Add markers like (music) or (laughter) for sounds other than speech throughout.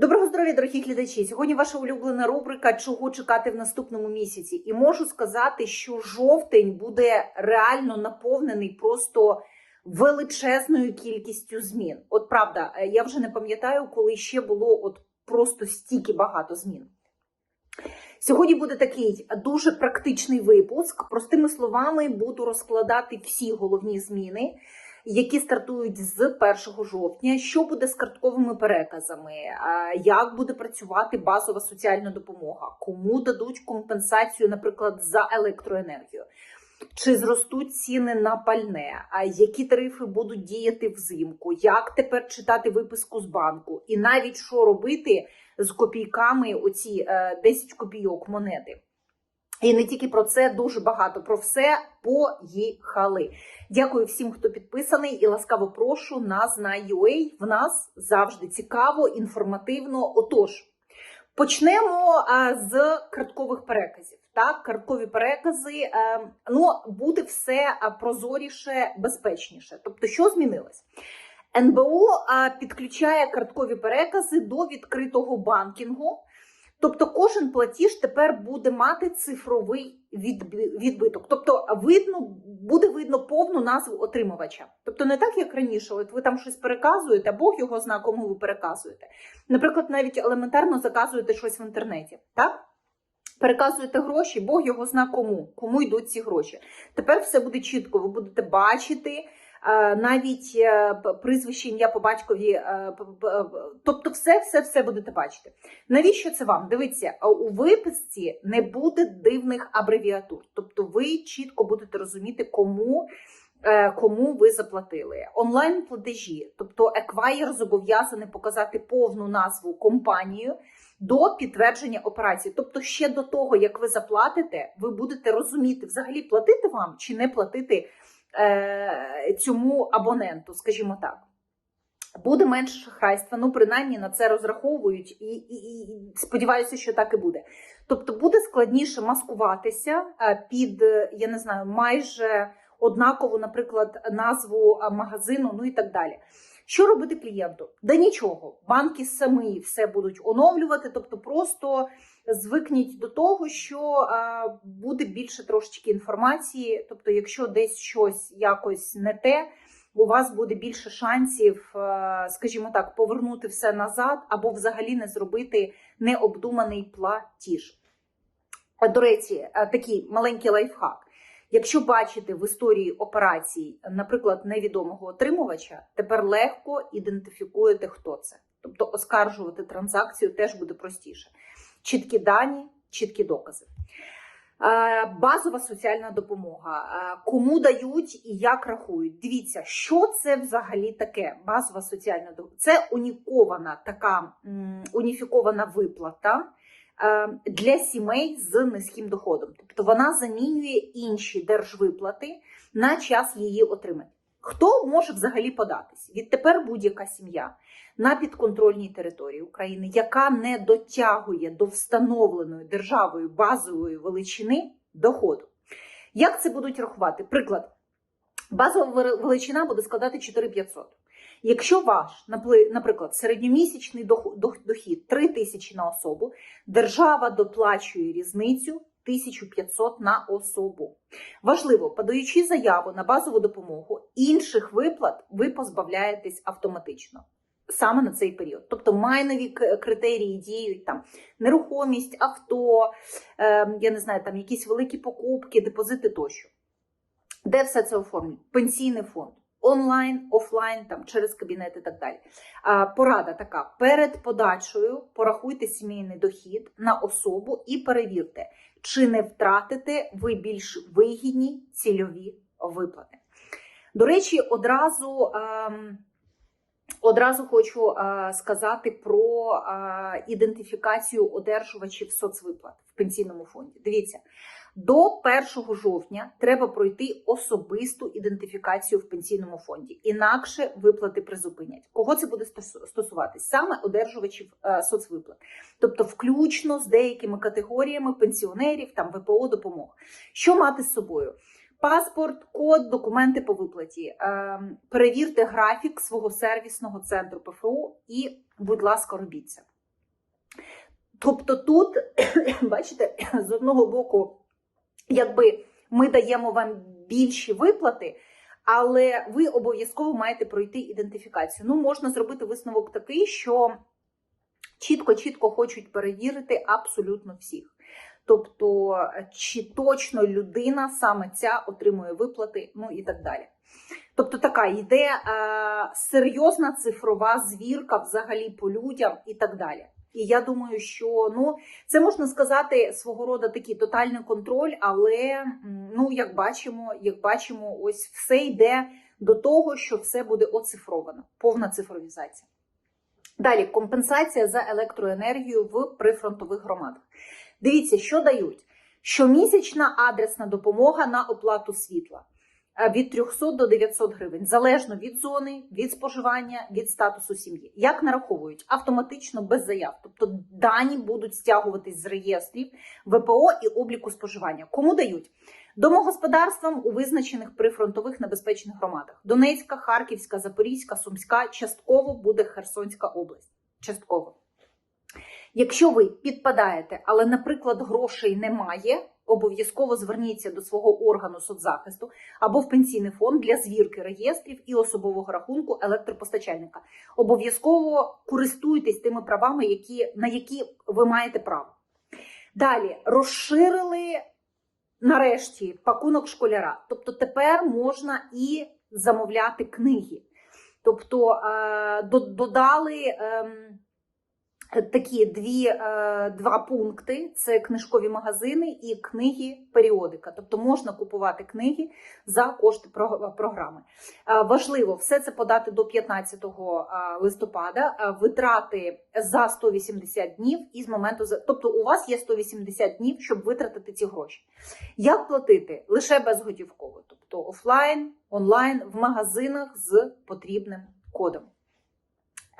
Доброго здоров'я, дорогі глядачі! Сьогодні ваша улюблена рубрика Чого чекати в наступному місяці. І можу сказати, що жовтень буде реально наповнений просто величезною кількістю змін. От правда, е, я вже не пам'ятаю, коли ще було от просто стільки багато змін. Сьогодні буде такий дуже практичний випуск. Простими словами, буду розкладати всі головні зміни, які стартують з 1 жовтня. Що буде з картковими переказами? Як буде працювати базова соціальна допомога? Кому дадуть компенсацію, наприклад, за електроенергію? Чи зростуть ціни на пальне? А які тарифи будуть діяти взимку? Як тепер читати виписку з банку? І навіть що робити з копійками, оці е, 10 копійок монети? І не тільки про це, дуже багато про все поїхали. Дякую всім, хто підписаний, і ласкаво прошу нас на Знай.ua. В нас завжди цікаво, інформативно. Отож, почнемо з карткових переказів. Так, карткові перекази, е, ну буде все прозоріше, безпечніше. Тобто, що змінилось? НБУ підключає карткові перекази до відкритого банкінгу. Тобто кожен платіж тепер буде мати цифровий відбиток. Тобто видно, буде видно повну назву отримувача. Тобто не так, як раніше, от ви там щось переказуєте, Бог його зна, кому ви переказуєте. Наприклад, навіть елементарно заказуєте щось в інтернеті, так? Переказуєте гроші, Бог його зна кому, кому йдуть ці гроші. Тепер все буде чітко, ви будете бачити. Е, Навіть е, прізвище ім'я по батькові, е, тобто все, все, все будете бачити. Навіщо це вам? Дивіться, у виписці не буде дивних абревіатур. Тобто ви чітко будете розуміти, кому, кому ви заплатили. Онлайн платежі, тобто еквайер зобов'язаний показати повну назву компанію до підтвердження операції. Тобто, ще до того, як ви заплатите, ви будете розуміти, взагалі платити вам чи не платити цьому абоненту, скажімо так. Буде менше шахрайства, ну принаймні на це розраховують, і, і, і сподіваюся, що так і буде. Тобто буде складніше маскуватися е, під, е, я не знаю, майже однакову, наприклад, назву е, магазину, ну і так далі. Що робити клієнту? Да нічого, банки самі все будуть оновлювати, тобто просто звикніть до того, що буде більше трошечки інформації. Тобто, якщо десь щось якось не те, у вас буде більше шансів, е, скажімо так, повернути все назад або взагалі не зробити необдуманий платіж. До речі, е, такий маленький лайфхак. Якщо бачите в історії операцій, наприклад, невідомого отримувача, тепер легко ідентифікуєте, хто це. Тобто оскаржувати транзакцію теж буде простіше. Чіткі дані, чіткі докази. Е, Базова соціальна допомога. Е, Кому дають і як рахують? Дивіться, що це взагалі таке? Базова соціальна допомога. Це унікована така уніфікована виплата е, для сімей з низьким доходом. Тобто вона замінює інші держвиплати на час її отримання. Хто може взагалі податись? Відтепер будь-яка сім'я на підконтрольній території України, яка не дотягує до встановленої державою базової величини доходу. Як це будуть рахувати? Приклад, базова величина буде складати 4500. Якщо ваш, наприклад, середньомісячний дох- дох- дохід 3 тисячі на особу, держава доплачує різницю 1500 на особу. Важливо, подаючи заяву на базову допомогу, інших виплат ви позбавляєтесь автоматично. Саме на цей період. Тобто майнові критерії діють там нерухомість, авто, е, я не знаю, там якісь великі покупки, депозити тощо. Де все це оформлюють? Пенсійний фонд. Онлайн, офлайн, там через кабінет і так далі. А, порада така: перед подачею порахуйте сімейний дохід на особу і перевірте, чи не втратите ви більш вигідні цільові виплати. До речі, одразу. ем, Одразу хочу е, сказати про е, ідентифікацію одержувачів соцвиплат в пенсійному фонді. Дивіться, до 1 жовтня треба пройти особисту ідентифікацію в пенсійному фонді, інакше виплати призупинять. Кого це буде стосуватись? Саме одержувачів е, соцвиплат, тобто включно з деякими категоріями пенсіонерів, там ВПО допомог. Що мати з собою? Паспорт, код, документи по виплаті. Ем, Перевірте графік свого сервісного центру ПФУ і, будь ласка, робіть це. Тобто тут, (coughs) бачите, з одного боку, якби ми даємо вам більші виплати, але ви обов'язково маєте пройти ідентифікацію. Ну, можна зробити висновок такий, що чітко-чітко хочуть перевірити абсолютно всіх. Тобто, чи точно людина саме ця отримує виплати, ну і так далі. Тобто така йде е, серйозна цифрова звірка взагалі по людям і так далі. І я думаю, що ну це можна сказати свого роду такий тотальний контроль, але ну як бачимо, як бачимо, ось все йде до того, що все буде оцифровано, повна цифровізація. Далі компенсація за електроенергію в прифронтових громадах. Дивіться, що дають: щомісячна адресна допомога на оплату світла від 300 до 900 гривень, залежно від зони, від споживання, від статусу сім'ї. Як нараховують? Автоматично без заяв. Тобто дані будуть стягуватись з реєстрів ВПО і обліку споживання. Кому дають? Домогосподарствам у визначених прифронтових небезпечних громадах: Донецька, Харківська, Запорізька, Сумська, частково буде Херсонська область. Частково. Якщо ви підпадаєте, але, наприклад, грошей немає, обов'язково зверніться до свого органу соцзахисту або в пенсійний фонд для звірки реєстрів і особового рахунку електропостачальника. Обов'язково користуйтесь тими правами, які, на які ви маєте право. Далі розширили нарешті пакунок школяра. Тобто тепер можна і замовляти книги. Тобто е, додали. Такі дві, е, два пункти: це книжкові магазини і книги періодика. Тобто можна купувати книги за кошти про- програми. Е, Важливо все це подати до 15 е, листопада. Е, Витрати за 180 днів із моменту тобто у вас є 180 днів, щоб витратити ці гроші. Як платити? Лише безготівково, тобто офлайн, онлайн, в магазинах з потрібним кодом.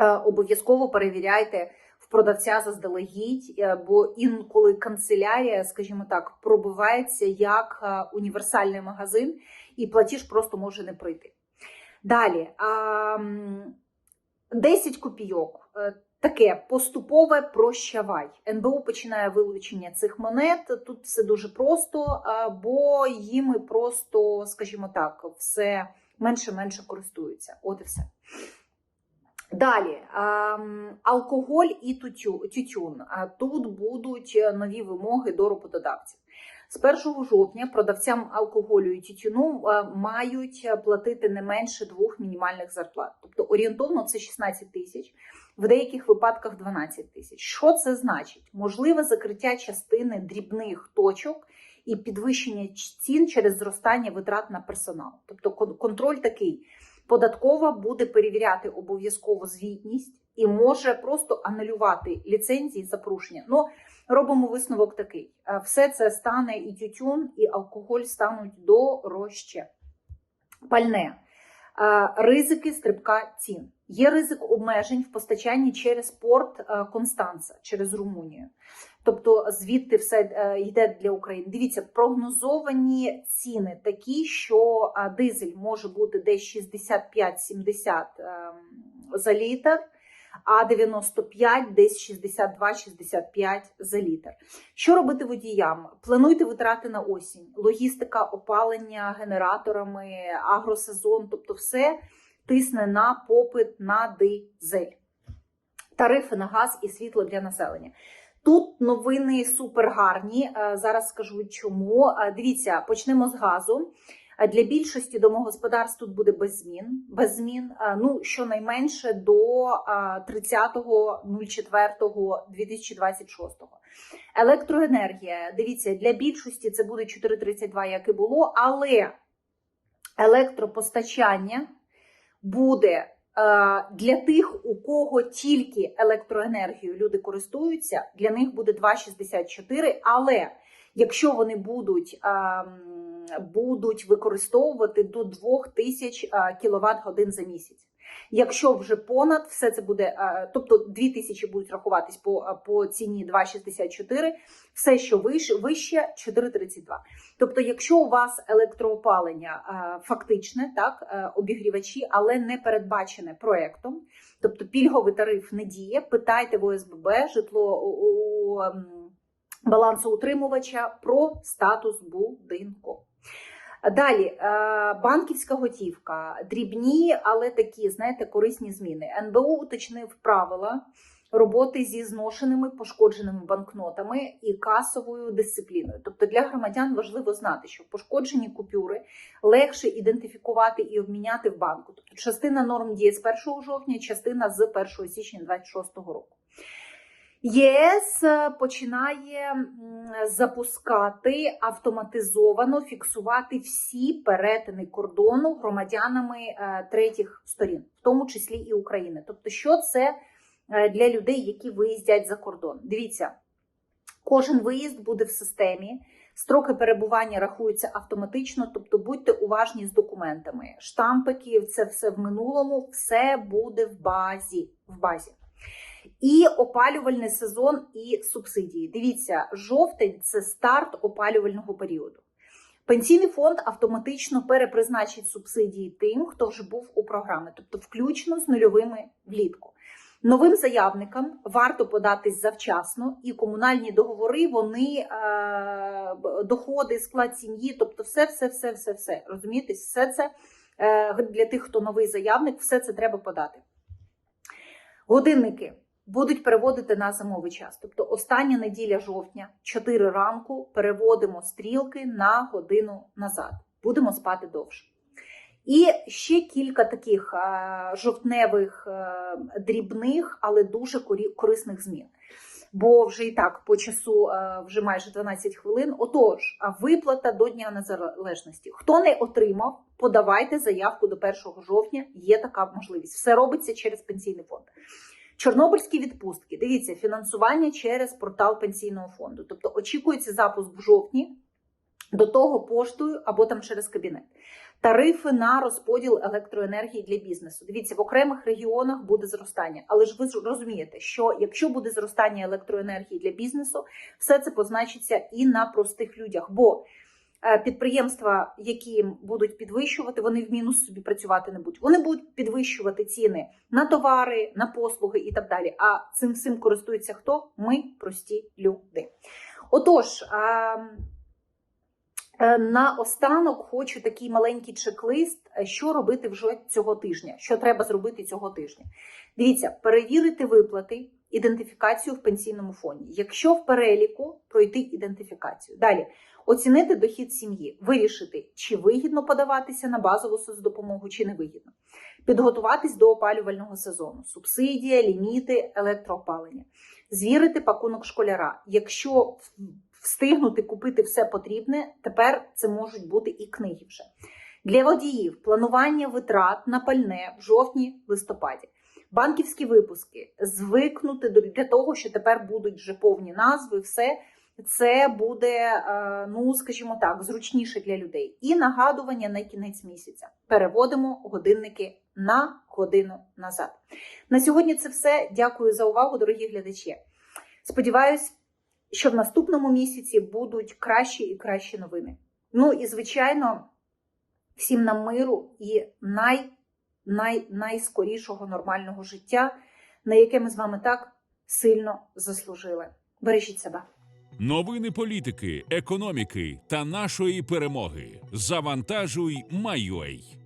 Е, Обов'язково перевіряйте продавця заздалегідь, е, бо інколи канцелярія, скажімо так, пробивається як е, універсальний магазин, і платіж просто може не пройти. Далі а, 10 копійок. Е, Таке поступове прощавай. НБУ починає вилучення цих монет. Тут все дуже просто, бо їми просто, скажімо так, все менше-менше користуються. От і все. Далі ем, алкоголь і тютюн. А Тут будуть е, нові вимоги до роботодавців. З 1 жовтня продавцям алкоголю і тютюну е, мають платити не менше двох мінімальних зарплат. Тобто орієнтовно це 16 тисяч, в деяких випадках 12 тисяч. Що це значить? Можливе закриття частини дрібних точок і підвищення цін через зростання витрат на персонал. Тобто кон- контроль такий. Податкова буде перевіряти обов'язково звітність і може просто анулювати ліцензії за порушення. Ну, робимо висновок такий: Е, все це стане і тютюн, і алкоголь стануть дорожче. Пальне. Е, Ризики стрибка цін. Є ризик обмежень в постачанні через порт е, Констанца, через Румунію. Тобто звідти все е, йде для України. Дивіться, прогнозовані ціни такі, що е, дизель може бути десь 65-70 ем, за літр, а 95 десь 62-65 за літр. Що робити водіям? Плануйте витрати на осінь, логістика, опалення генераторами, агросезон, тобто все тисне на попит на дизель. Тарифи на газ і світло для населення. Тут новини супер гарні. Е, Зараз скажу чому. Е, Дивіться, почнемо з газу. Е, Для більшості домогосподарств тут буде без змін. Без змін. Ну, щонайменше до е, 30.04.2026. Електроенергія. Дивіться, для більшості це буде 4,32, як і було, але електропостачання буде для тих, у кого тільки електроенергією люди користуються, для них буде 2,64, але якщо вони будуть, ем, будуть використовувати до 2000 кВт годин за місяць. Якщо вже понад все це буде, е, тобто 2000 будуть рахуватись по, е, по ціні 2,64, все, що вище, вище 4,32. Тобто, якщо у вас електроопалення е, фактичне, так, обігрівачі, але не передбачене проектом, Тобто пільговий тариф не діє. Питайте в ОСББ, житло у, у ем, балансоутримувача про статус будинку. Далі е, банківська готівка, дрібні, але такі, знаєте, корисні зміни. НБУ уточнив правила роботи зі зношеними пошкодженими банкнотами і касовою дисципліною. Тобто для громадян важливо знати, що пошкоджені купюри легше ідентифікувати і обміняти в банку. Тобто частина норм діє з 1 жовтня, частина з 1 січня 2026 року. ЄС е, починає запускати автоматизовано фіксувати всі перетини кордону громадянами е, третіх сторін, в тому числі і України. Тобто, що це е, для людей, які виїздять за кордон? Дивіться, кожен виїзд буде в системі. Строки перебування рахуються автоматично, тобто будьте уважні з документами. Штампики, це все в минулому, все буде в базі. В базі. І опалювальний сезон і субсидії. Дивіться, жовтень це старт опалювального періоду. Пенсійний фонд автоматично перепризначить субсидії тим, хто вже був у програмі, тобто включно з нульовими влітку. Новим заявникам варто податись завчасно, і комунальні договори, вони е, доходи, склад сім'ї, тобто все, все, все, все, все. Розумієте, все це е, для тих, хто новий заявник, все це треба подати. Годинники будуть переводити на зимовий час. Тобто остання неділя жовтня, 4 ранку, переводимо стрілки на годину назад. Будемо спати довше. І ще кілька таких е, жовтневих е, дрібних, але дуже корисних змін. Бо вже і так по часу е, вже майже 12 хвилин. Отож, виплата до Дня Незалежності. Хто не отримав, подавайте заявку до 1 жовтня. Є така можливість. Все робиться через пенсійний фонд. Чорнобильські відпустки. Дивіться, фінансування через портал пенсійного фонду. Тобто очікується запуск в жовтні, до того поштою або там через кабінет. Тарифи на розподіл електроенергії для бізнесу. Дивіться, в окремих регіонах буде зростання, але ж ви ж розумієте, що якщо буде зростання електроенергії для бізнесу, все це позначиться і на простих людях. Бо підприємства, які будуть підвищувати, вони в мінус собі працювати не будуть. Вони будуть підвищувати ціни на товари, на послуги і так далі. А цим всім користується хто? Ми прості люди. Отож. ем, Е, На останок хочу такий маленький чек-лист, е, що робити вже цього тижня. Що треба зробити цього тижня? Дивіться, перевірити виплати, ідентифікацію в пенсійному фонді. Якщо в переліку пройти ідентифікацію. Далі оцінити дохід сім'ї, вирішити, чи вигідно подаватися на базову соцдопомогу, чи не вигідно. Підготуватись до опалювального сезону, субсидія, ліміти, електроопалення, звірити пакунок школяра. Якщо встигнути купити все потрібне, тепер це можуть бути і книги вже. Для водіїв планування витрат на пальне в жовтні-листопаді. Банківські випуски звикнути для того, що тепер будуть вже повні назви, все це буде, е, ну скажімо так, зручніше для людей. І нагадування на кінець місяця. Переводимо годинники на годину назад. На сьогодні це все. Дякую за увагу, дорогі глядачі. Сподіваюсь, що в наступному місяці будуть кращі і кращі новини. Ну і звичайно, всім нам миру і най, най, найскорішого нормального життя, на яке ми з вами так сильно заслужили. Бережіть себе. Новини політики, економіки та нашої перемоги. Завантажуй, майой.